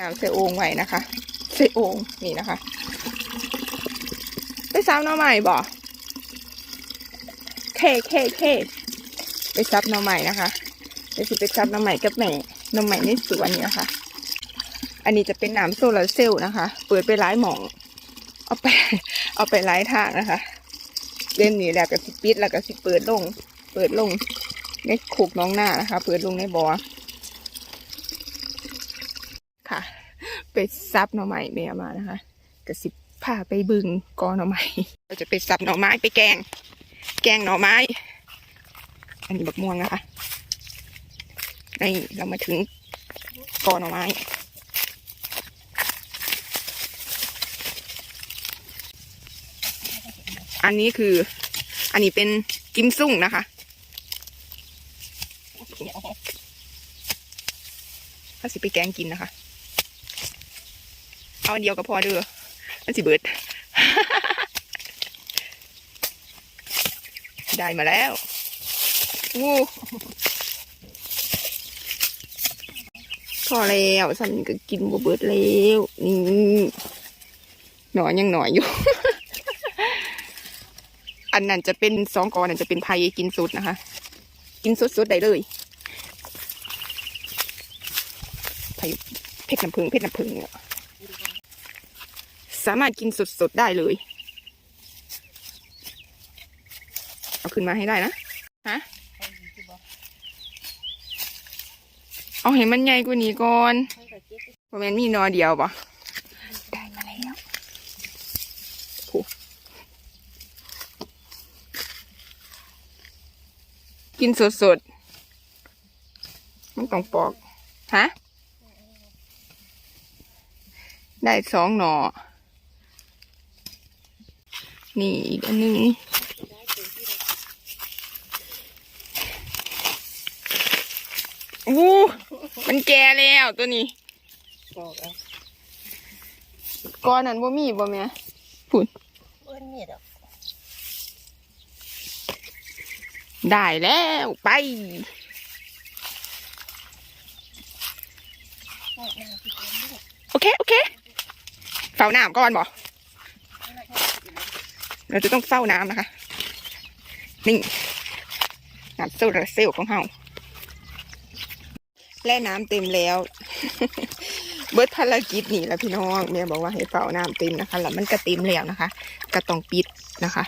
น้ำใส่โอ่งไว้นะคะใส่โอ่งนี่นะคะไปซับหน่อใหม่บ่เคเคเคไปซับหน่อใหม่นะคะเดี๋ยวสิไปซับหน่อใหม่กับแม่หน่อใหม่ในสวนนี่นะคะ อันนี้จะเป็นน้ำโซลาเซลล์นะคะ เปิดไปหลายหมอง เอาไป เอาไปหลายทางนะคะเล่มนี้แล้วก็สิปิดแล้วก็สิเปิดลง เปิดลงในขุกน้องหน้านะคะ เปิดลงในบ่อะ ไป ซับหน่อไม้เมียมานะคะก็สิพาไปบึงกอหน่อไม้เราจะไปซับหน่อไม้ไปแกง แกงหน่อไม้ อันนี้บักม่วงนะคะนี่เรามาถึงกอหน่อไม้อันนี้คือ อันนี้เป็นกิมซุ่งนะคะ ถ้าสิไปแกงกินนะคะ เอาอันเดียวก็พอเด้อมันสิเบิด ได้มาแล้วอู้พอแล้วสันก็กินบ่เบิดแล้วนี่หน่อยยังหน่อยอยู่ อันนั้นจะเป็นสองกอนั่นจะเป็นไทยกินสุดนะคะ กินสดๆได้เลยไทยเผ็ดน้ำผึ้งเผ็ดน้ำผึ้งเนี่ย สามารถกินสดๆได้เลย เอาขึ้นมาให้ได้นะฮะเอาให้มันใหญ่กว่านี้ก่อนเพราะมันมีหนอเดียวปะได้มาแล้วกินสดๆมันต้องปอก ฮะ ได้สองหน่อ นี่อีกอันหนึ่งอู้มันแก่แล้วตัวนี้บอกแล้วก้อนนั้นบ่มีบ่แม่เบิ้ลมีดอะได้แล้วไปโอเค โอเคเฝ้าน้ำก่อนบ่ เราจะต้องเศร้าน้ำนะคะ นี่งานเซลล์เซลล์ของเฮาแล่น้ำเต็มแล้ว เบิร์ดภารกิจนี่แล้วพี่น้องเนี่ยบอกว่าให้เฝ้าน้ำเต็มนะคะ แล้วมันก็เต็มแล้วนะคะก็ต้องปิดนะคะ